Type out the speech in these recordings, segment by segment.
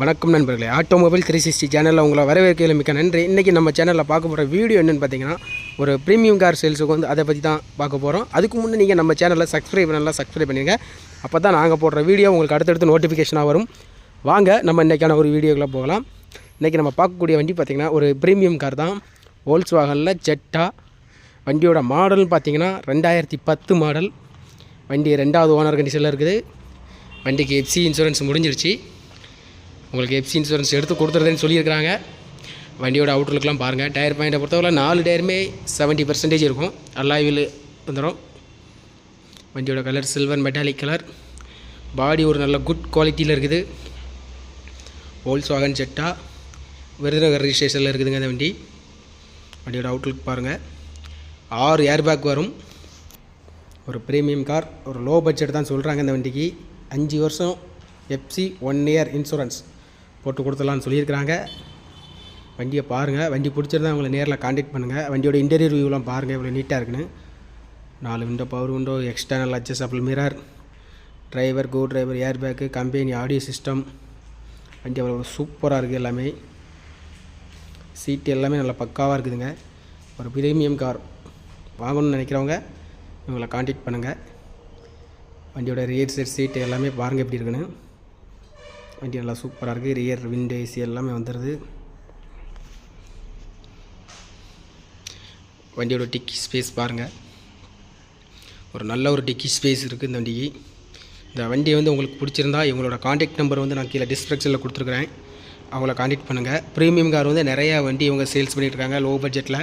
வணக்கம் நண்பர்களே. Automobile three sixty சேனலில் உங்களை வரவேற்கையில் மிக்க நன்றி. இன்றைக்கி நம்ம சேனலில் பார்க்க போகிற வீடியோ என்னென்னு பார்த்தீங்கன்னா ஒரு ப்ரீமியம் கார் சேல்ஸுக்கு வந்து அதை பற்றி தான் பார்க்க போகிறோம் அதுக்கு முன்னே நீங்கள் நம்ம சேனலில் சப்ஸ்கிரைப் பண்ணலாம் சப்ஸ்கிரைப் பண்ணிடுங்க அப்போ தான் நாங்கள் போடுற வீடியோ உங்களுக்கு அடுத்தடுத்து நோட்டிஃபிகேஷனாக வரும். வாங்க நம்ம இன்றைக்கான ஒரு வீடியோக்குள்ளே போகலாம். இன்றைக்கி நம்ம பார்க்கக்கூடிய வண்டி பார்த்திங்கன்னா ஒரு ப்ரீமியம் கார் தான். ஓல்ஸ் வாகனில் ஜெட்டா வண்டியோட மாடல்னு பார்த்தீங்கன்னா ரெண்டாயிரத்தி பத்து மாடல் வண்டி ரெண்டாவது ஓனர் கண்டிஷனில் இருக்குது. வண்டிக்கு எஃப்சி இன்சூரன்ஸ் முடிஞ்சிருச்சு. உங்களுக்கு எப்சி இன்சூரன்ஸ் எடுத்து கொடுத்துருதுன்னு சொல்லியிருக்கிறாங்க. வண்டியோட அவுட்லுக்கெலாம் பாருங்கள் டயர் பாயிண்ட்டை பொறுத்தவரை நாலு டயருமே செவன்ட்டி பர்சன்டேஜ் இருக்கும். அல்லாயில் வந்துடும் வண்டியோட colour silver metallic colour body ஒரு நல்ல குட் குவாலிட்டியில் இருக்குது. ஓல்ஸ் வாகன் ஜெட்டா விருதுநகர் ரிஜிஸ்ட்ரேஷனில் இருக்குதுங்க இந்த வண்டி. வண்டியோட அவுட்லுக் பாருங்கள் ஆறு ஏர் பேக் வரும். ஒரு ப்ரீமியம் கார் ஒரு லோ பட்ஜெட் தான் சொல்கிறாங்க இந்த வண்டிக்கு. அஞ்சு வருஷம் எஃப்சி ஒன் இயர் இன்சூரன்ஸ் போட்டு கொடுத்துடலான்னு சொல்லியிருக்கிறாங்க. வண்டியை பாருங்கள் வண்டி பிடிச்சிருந்தா உங்களை நேரில் காண்டாக்ட் பண்ணுங்கள் வண்டியோட இன்டீரியர் வியூலாம் பாருங்கள் இவ்வளோ நீட்டாக இருக்குன்னு. நாலு window power window external adjustable mirror driver co driver air bag company audio system வண்டி அவ்வளோ சூப்பராக இருக்குது எல்லாமே. சீட்டு எல்லாமே நல்லா பக்காவாக இருக்குதுங்க. ஒரு ப்ரீமியம் கார் வாங்கணும்னு நினைக்கிறவங்க இவங்களை காண்டாக்ட் பண்ணுங்கள் வண்டியோட ரியர் செட் சீட்டு எல்லாமே பாருங்கள் எப்படி இருக்குன்னு. வண்டி நல்லா சூப்பராக இருக்குது ரியர் விண்டோ ஏசி எல்லாமே வந்துடுது வண்டியோட டிக்கி ஸ்பேஸ் பாருங்கள் ஒரு நல்ல ஒரு டிக்கி ஸ்பேஸ் இருக்குது இந்த வண்டிக்கு. இந்த வண்டியை வந்து உங்களுக்கு பிடிச்சிருந்தா இவங்களோட காண்டாக்ட் நம்பர் வந்து நான் கீழே டிஸ்கிரிப்ஷனில் கொடுத்துருக்குறேன். அவங்கள காண்டாக்ட் பண்ணுங்கள் ப்ரீமியம் கார் வந்து நிறையா வண்டி இவங்க சேல்ஸ் பண்ணிகிட்ருக்காங்க லோ. பட்ஜெட்டில்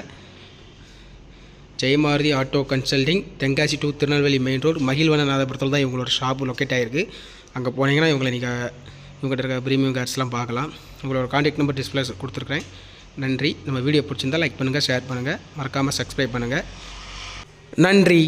Jayamarathi auto consulting Tenkasi to Tirunelveli main road மகிழ்வனநாதபுரத்தில் தான் இவங்களோட ஷாப்பு லொக்கேட் ஆகிருக்கு அங்கே போனீங்கன்னா இவங்களை நீங்கள் இவங்ககிட்ட இருக்க ப்ரீமியம் கார்ஸ்லாம் பார்க்கலாம். உங்களோட காண்டாக்ட் நம்பர் டிஸ்பிளே கொடுத்துருக்குறேன். நன்றி. நம்ம வீடியோ பிடிச்சிருந்தா லைக் பண்ணுங்கள் ஷேர் பண்ணுங்கள் மறக்காமல் சப்ஸ்கிரைப் பண்ணுங்கள் நன்றி.